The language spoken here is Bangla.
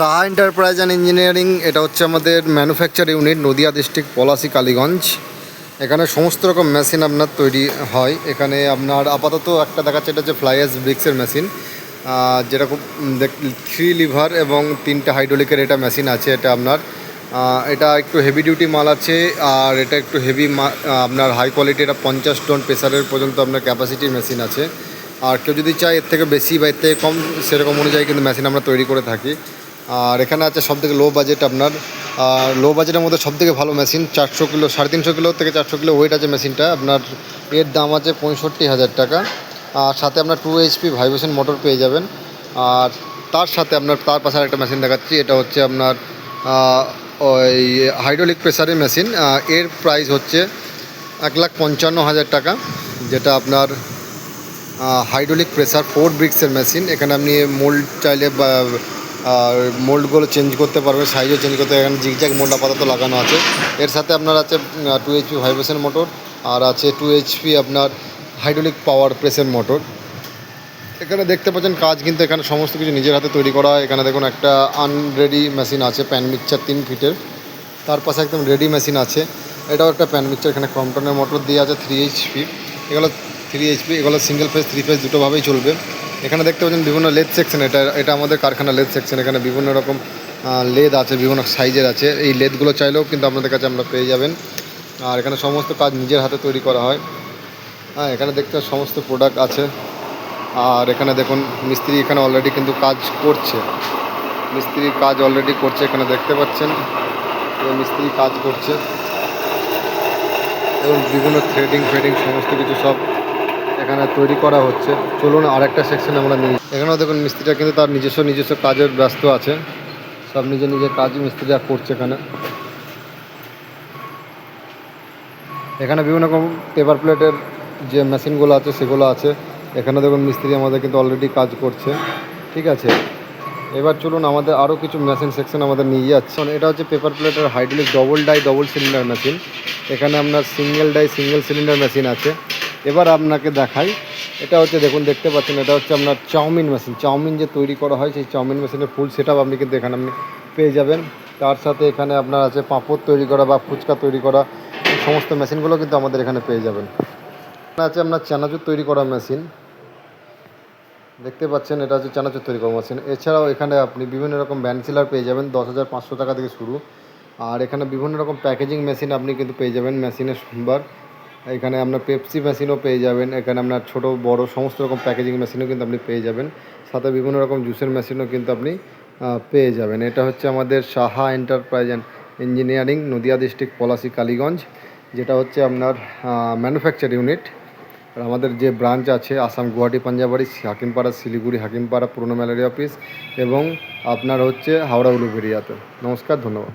সাহা এন্টারপ্রাইজ অ্যান্ড ইঞ্জিনিয়ারিং এটা হচ্ছে আমাদের manufacture unit Nadia district Palashi, Kaliganj. এখানে সমস্ত রকম মেশিন আপনার তৈরি হয়। এখানে আপনার আপাতত একটা দেখাচ্ছে, এটা হচ্ছে ফ্লাইয়াস ব্রিক্সের মেশিন যেরকম থ্রি লিভার এবং তিনটে হাইড্রোলিকের এটা মেশিন আছে, এটা আপনার এটা একটু হেভি ডিউটি মাল আছে, আর এটা একটু হেভি আপনার হাই কোয়ালিটি এটা পঞ্চাশ টন প্রেসারের পর্যন্ত আপনার ক্যাপাসিটির মেশিন আছে। আর কেউ যদি চায়, এর থেকে বেশি বা এর থেকে কম, সেরকম অনুযায়ী কিন্তু মেশিন আমরা তৈরি করে থাকি। আর এখানে আছে সব থেকে লো বাজেট আপনার লো বাজেটের মধ্যে সব থেকে ভালো মেশিন চারশো কিলো, সাড়ে তিনশো কিলো থেকে চারশো কিলো ওয়েট আছে মেশিনটা আপনার এর দাম আছে পঁয়ষট্টি হাজার টাকা। আর সাথে আপনার টু এইচপি ভাইব্রেশন মোটর পেয়ে যাবেন। আর তার সাথে আপনার, তার পাশে একটা মেশিন দেখাচ্ছি, এটা হচ্ছে আপনার ওই হাইড্রোলিক প্রেসারের মেশিন এর প্রাইস হচ্ছে এক লাখ পঞ্চান্ন হাজার টাকা, যেটা আপনার হাইড্রোলিক প্রেসার ফোর ব্রিক্সের মেশিন এখানে আপনি মোল্ড চাইলে আর মোল্ডগুলো চেঞ্জ করতে পারবে সাইজও চেঞ্জ করতে এখানে জিগজ্যাগ মোল্ড আপাতত লাগানো আছে। এর সাথে আপনার আছে টু এইচপি ভাইব্রেশন মোটর আর আছে টু এইচপি আপনার হাইড্রোলিক পাওয়ার প্রেসের মোটর এখানে দেখতে পাচ্ছেন কাজ কিন্তু এখানে সমস্ত কিছু নিজের হাতে তৈরি করা এখানে দেখুন একটা আনরেডি মেশিন আছে প্যান মিক্সচার তিন ফিটের তার পাশে একদম রেডি মেশিন আছে। এটাও একটা প্যান মিক্সচার এখানে ক্রমটনের মোটর দিয়ে আছে থ্রি এইচপি এগুলো থ্রি এইচপি এগুলো সিঙ্গেল ফেজ থ্রি ফেজ দুটোভাবেই চলবে। এখানে দেখতে পাচ্ছেন বিভিন্ন লেদ সেকশন এটা এটা আমাদের কারখানা লেদ সেকশন এখানে বিভিন্ন রকম লেদ আছে, বিভিন্ন সাইজের আছে। এই লেদগুলো চাইলেও কিন্তু আপনাদের কাছে আমরা পেয়ে যাবেন। আর এখানে সমস্ত কাজ নিজের হাতে তৈরি করা হয়। হ্যাঁ এখানে দেখতে সমস্ত প্রোডাক্ট আছে। আর এখানে দেখুন, মিস্ত্রি এখানে অলরেডি কিন্তু কাজ করছে। মিস্ত্রি কাজ অলরেডি করছে, এখানে দেখতে পাচ্ছেন। মিস্ত্রি কাজ করছে। এবং বিভিন্ন থ্রেডিং ফ্রেডিং সমস্ত কিছু সব এখানে তৈরি করা হচ্ছে। চলুন আরেকটা সেকশন আমরা নিই। এখানেও দেখুন মিস্ত্রিরা কিন্তু তার নিজস্ব নিজস্ব কাজের ব্যস্ত আছে। সব নিজের নিজের কাজ মিস্ত্রিরা করছে এখানে। এখানে বিভিন্ন রকম পেপার প্লেটের যে মেশিনগুলো আছে, সেগুলো আছে। এখানে দেখুন মিস্ত্রি আমাদের কিন্তু অলরেডি কাজ করছে। ঠিক আছে? এবার চলুন আমাদের আরও কিছু মেশিন সেকশন আমাদের নিয়ে যাচ্ছে। এটা হচ্ছে পেপার প্লেটের hydraulic double die double cylinder machine এখানে আপনার single die single cylinder machine আছে। এবার আপনাকে দেখাই। এটা হচ্ছে, দেখুন, দেখতে পাচ্ছেন, এটা হচ্ছে আপনার চাউমিন মেশিন চাউমিন যে তৈরি করা হয়, সেই চাউমিন মেশিনের ফুল সেট আপনি কিন্তু এখানে আপনি পেয়ে যাবেন। তার সাথে এখানে আপনার আছে পাঁপড় তৈরি করা বা ফুচকা তৈরি করা সমস্ত মেশিনগুলো কিন্তু আমাদের এখানে পেয়ে যাবেন। আছে আপনার চানাচুর তৈরি করা মেশিন দেখতে পাচ্ছেন, এটা হচ্ছে চানাচুর তৈরি করা মেশিন এছাড়াও এখানে আপনি বিভিন্ন রকম ব্যান্ড পেয়ে যাবেন, দশ হাজার পাঁচশো টাকা থেকে শুরু। আর এখানে বিভিন্ন রকম প্যাকেজিং মেশিন আপনি কিন্তু পেয়ে যাবেন মেশিনের সম্ভার এখানে আপনার পেপসি মেশিনও পেয়ে যাবেন। এখানে আপনার ছোট, বড়, সমস্ত রকম প্যাকেজিং মেশিনও কিন্তু আপনি পেয়ে যাবেন। সাথে বিভিন্ন রকম জুসের মেশিনও কিন্তু আপনি পেয়ে যাবেন। এটা হচ্ছে আমাদের Saha enterprise and engineering Nadia district Palashi, Kaliganj. যেটা হচ্ছে আপনার ম্যানুফ্যাকচার ইউনিট আর আমাদের যে ব্রাঞ্চ আছে, আসাম, গুয়াহাটি, পাঞ্জাবাড়ি, হাকিমপাড়া, শিলিগুড়ি, হাকিমপাড়া, পুরনো ম্যালেরিয়া অফিস এবং আপনার হচ্ছে হাওড়া, উলুবেরিয়াতে। নমস্কার, ধন্যবাদ।